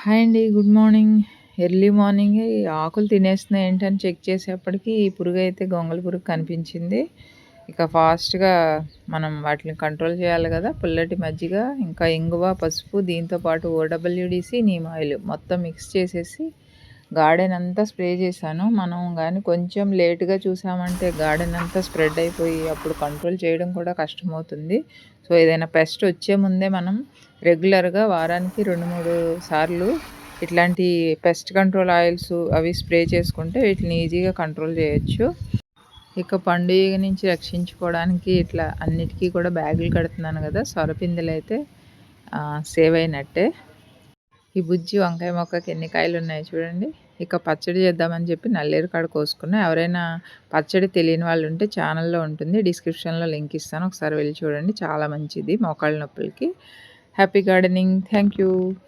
Hi అండి. Good morning. Early morning ఈ ఆకులు తినేస్తున్నాయి ఏంటని చెక్ చేసేప్పటికి ఈ పురుగు అయితే గొంగళి పురుగు కనిపించింది. ఇక ఫాస్ట్‌గా మనం వాటిని కంట్రోల్ చేయాలి కదా! పుల్లటి మజ్జిగ, ఇంకా ఇంగువ, పసుపు దీంతో పాటు నీమ్ ఆయిల్ మొత్తం మిక్స్ చేసేసి గార్డెన్ అంతా స్ప్రే చేశాను. మనం కానీ కొంచెం లేటుగా చూసామంటే గార్డెన్ అంతా స్ప్రెడ్ అయిపోయి అప్పుడు కంట్రోల్ చేయడం కూడా కష్టమవుతుంది. సో, ఏదైనా పెస్ట్ వచ్చే ముందే మనం రెగ్యులర్‌గా వారానికి 2, 3 సార్లు ఇట్లాంటి పెస్ట్ కంట్రోల్ ఆయిల్స్ అవి స్ప్రే చేసుకుంటే వీటిని ఈజీగా కంట్రోల్ చేయొచ్చు. ఇక పండుగ నుంచి రక్షించుకోవడానికి ఇట్లా అన్నిటికీ కూడా బ్యాగులు కడుతున్నాను కదా! సొరపిందులు అయితే సేవ్ అయినట్టే. ఈ బుజ్జి వంకాయ మొక్కకి ఎన్ని కాయలు ఉన్నాయి చూడండి. ఇక పచ్చడి చేద్దామని చెప్పి నల్లేరు కాడ కోసుకున్నా. ఎవరైనా పచ్చడి తెలియని వాళ్ళు ఉంటే ఛానల్‌లో ఉంటుంది. డిస్క్రిప్షన్‌లో లింక్ ఇస్తాను. ఒకసారి వెళ్ళి చూడండి. చాలా మంచిది మోకాళ్ళ నొప్పులకి. Happy gardening. Thank you.